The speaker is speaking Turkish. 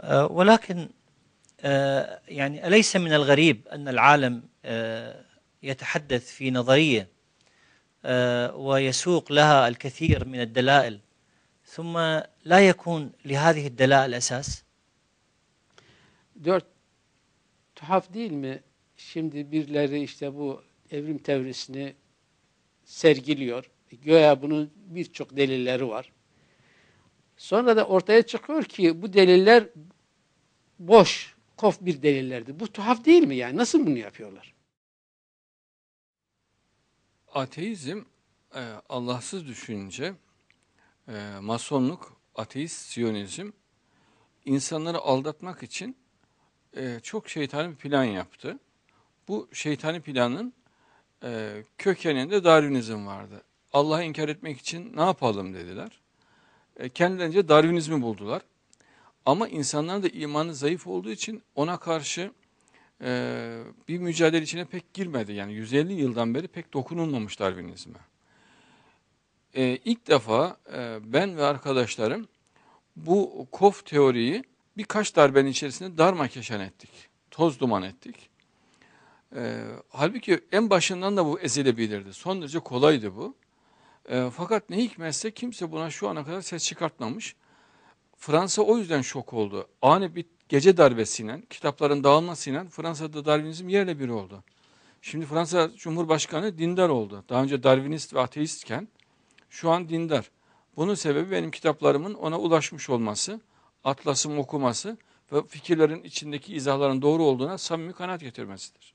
آه، ولكن آه، يعني أليس من الغريب أن العالم آه، يتحدث في نظرية آه، ويسوق لها الكثير من الدلائل ثم لا يكون لهذه الدلائل أساس Dört, tuhaf değil mi? Şimdi birileri işte bu evrim teorisini sergiliyor. Göya bunun birçok delilleri var. Sonra da ortaya çıkıyor ki bu deliller boş, kof bir delillerdi. Bu tuhaf değil mi yani? Nasıl bunu yapıyorlar? Ateizm, e, Allahsız düşünce, e, masonluk, ateist, siyonizm insanları aldatmak için e, çok şeytani bir plan yaptı. Bu şeytani planın e, kökeninde Darwinizm vardı. Allah'ı inkar etmek için ne yapalım dediler. E, kendilerince Darwinizmi buldular. Ama insanların da imanı zayıf olduğu için ona karşı e, bir mücadele içine pek girmedi. Yani 150 yıldan beri pek dokunulmamış Darwinizme. E, ilk defa e, ben ve arkadaşlarım bu kof teoriyi birkaç darbenin içerisinde darmakeşan ettik. Toz duman ettik. E, halbuki en başından da bu ezilebilirdi. Son derece kolaydı bu. E, fakat ne hikmetse kimse buna şu ana kadar ses çıkartmamış. Fransa o yüzden şok oldu. Ani bir gece darbesiyle, kitapların dağılmasıyla Fransa'da Darwinizm yerle bir oldu. Şimdi Fransa Cumhurbaşkanı dindar oldu. Daha önce Darwinist ve ateistken şu an dindar. Bunun sebebi benim kitaplarımın ona ulaşmış olması, atlasımı okuması ve fikirlerin içindeki izahların doğru olduğuna samimi kanaat getirmesidir.